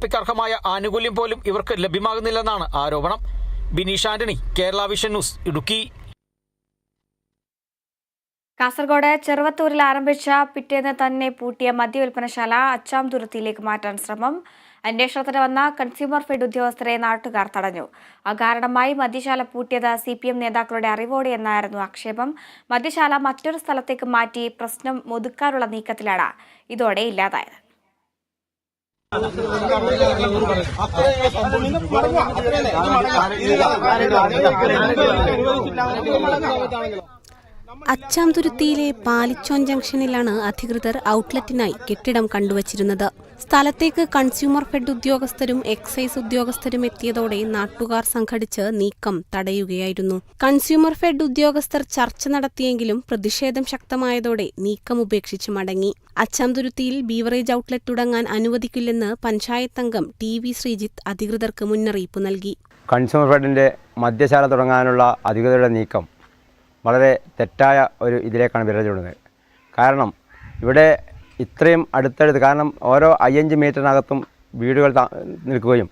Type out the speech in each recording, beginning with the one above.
പ്പിക്കർഹമായ ആനുകൂല്യം പോലും ഇവർക്ക് ലഭ്യമാകുന്നില്ലെന്നാണ് ആരോപണം. Bineesh Antony Kerala vision news Idukki. Kasaragod ചെറുവത്തൂരിൽ ആരംഭിച്ച പിറ്റേന്ന് തന്നെ പൂട്ടിയ മദ്യവിൽപ്പനശാല അച്ചാംതുരുത്തിയിലേക്ക് മാറ്റാൻ ശ്രമം. അന്വേഷണത്തിന് വന്ന കൺസ്യൂമർ ഫെഡ് ഉദ്യോഗസ്ഥരെ നാട്ടുകാർ തടഞ്ഞു. അകാരണമായി മദ്യശാല പൂട്ടിയത് സി പി എം നേതാക്കളുടെ അറിവോടെ എന്നായിരുന്നു ആക്ഷേപം. മദ്യശാല മറ്റൊരു സ്ഥലത്തേക്ക് മാറ്റി പ്രശ്നം ഒതുക്കാനുള്ള നീക്കത്തിലാണ് ഇതോടെ ഇല്ലാതായത്. അത്രയും സംഭവിച്ചു അച്ചാംതുരുത്തിയിലെ പാലിച്ചോൻ ജംഗ്ഷനിലാണ് അധികൃതർ ഔട്ട്ലെറ്റിനായി കെട്ടിടം കണ്ടുവച്ചിരുന്നത്. സ്ഥലത്തേക്ക് കൺസ്യൂമർ ഫെഡ് ഉദ്യോഗസ്ഥരും എക്സൈസ് ഉദ്യോഗസ്ഥരും എത്തിയതോടെ നാട്ടുകാർ സംഘടിച്ച് നീക്കം തടയുകയായിരുന്നു. കൺസ്യൂമർ ഫെഡ് ഉദ്യോഗസ്ഥർ ചർച്ച നടത്തിയെങ്കിലും പ്രതിഷേധം ശക്തമായതോടെ നീക്കം ഉപേക്ഷിച്ച് മടങ്ങി. അച്ചാംതുരുത്തിയിൽ ബീവറേജ് ഔട്ട്ലെറ്റ് തുടങ്ങാൻ അനുവദിക്കില്ലെന്ന് പഞ്ചായത്ത് അംഗം ടി വി ശ്രീജിത്ത് അധികൃതർക്ക് മുന്നറിയിപ്പ് നൽകി. കൺസ്യൂമർ ഫെഡിന്റെ മദ്യശാല തുടങ്ങാനുള്ള അധികൃതരുടെ നീക്കം വളരെ തെറ്റായ ഒരു ഇതിലേക്കാണ് വിരൽ ചൂടുന്നത് കാരണം ഇവിടെ ഇത്രയും അടുത്തടുത്ത് കാരണം ഓരോ അയ്യഞ്ച് മീറ്ററിനകത്തും വീടുകൾ നിൽക്കുകയും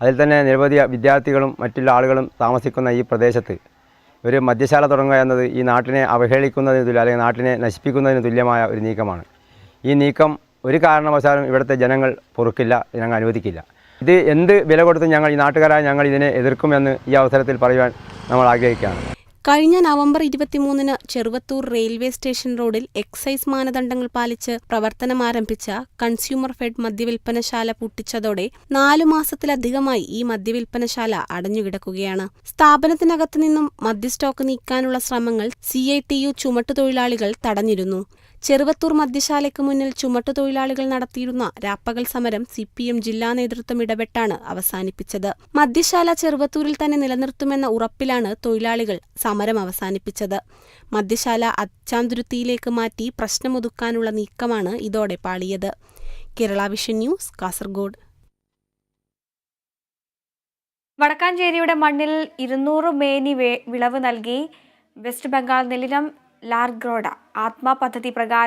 അതിൽ തന്നെ നിരവധി വിദ്യാർത്ഥികളും മറ്റുള്ള ആളുകളും താമസിക്കുന്ന ഈ പ്രദേശത്ത് ഒരു മദ്യശാല തുടങ്ങുക എന്നത് ഈ നാട്ടിനെ അവഹേളിക്കുന്നതിന് തുല്യം അല്ലെങ്കിൽ നാട്ടിനെ നശിപ്പിക്കുന്നതിന് തുല്യമായ ഒരു നീക്കമാണ്. ഈ നീക്കം ഒരു കാരണവശാലും ഇവിടുത്തെ ജനങ്ങൾ പൊറുക്കില്ല ഞങ്ങൾ അനുവദിക്കില്ല. ഇത് എന്ത് വില കൊടുത്തും ഞങ്ങൾ ഈ നാട്ടുകാരായ ഞങ്ങൾ ഇതിനെ എതിർക്കുമെന്ന് ഈ അവസരത്തിൽ പറയുവാൻ നമ്മൾ ആഗ്രഹിക്കുകയാണ്. കഴിഞ്ഞ നവംബർ ഇരുപത്തിമൂന്നിന് ചെറുവത്തൂർ റെയിൽവേ സ്റ്റേഷൻ റോഡിൽ എക്സൈസ് മാനദണ്ഡങ്ങൾ പാലിച്ച് പ്രവർത്തനം ആരംഭിച്ച കൺസ്യൂമർ ഫെഡ് മദ്യവിൽപ്പനശാല പൂട്ടിച്ചതോടെ നാലു മാസത്തിലധികമായി ഈ മദ്യവിൽപ്പനശാല അടഞ്ഞുകിടക്കുകയാണ്. സ്ഥാപനത്തിനകത്തു നിന്നും മദ്യസ്റ്റോക്ക് നീക്കാനുള്ള ശ്രമങ്ങൾ സി ഐ ടി യു ചുമട്ടുതൊഴിലാളികൾ തടഞ്ഞിരുന്നു. ചെറുവത്തൂർ മദ്യശാലയ്ക്ക് മുന്നിൽ ചുമട്ടുതൊഴിലാളികൾ നടത്തിയിരുന്ന രാപ്പകൽ സമരം സി പി എം ജില്ലാ നേതൃത്വം ഇടപെട്ടാണ് അവസാനിപ്പിച്ചത്. മദ്യശാല ചെറുവത്തൂരിൽ തന്നെ നിലനിർത്തുമെന്ന ഉറപ്പിലാണ് തൊഴിലാളികൾ സമരം അവസാനിപ്പിച്ചത്. മദ്യശാല അച്ചാന്തുരുത്തിയിലേക്ക് മാറ്റി പ്രശ്നമൊതുക്കാനുള്ള നീക്കമാണ് ഇതോടെ പാളിയത്. Kerala vision news Kasaragod. വടക്കാഞ്ചേരിയുടെ മണ്ണിൽ ഇരുന്നൂറ് മേനി വിളവ് നൽകി. വെസ്റ്റ് ബംഗാൾ നെല്ലിനം ലാർഗ്രോഡ. ആത്മ പദ്ധതി പ്രകാരം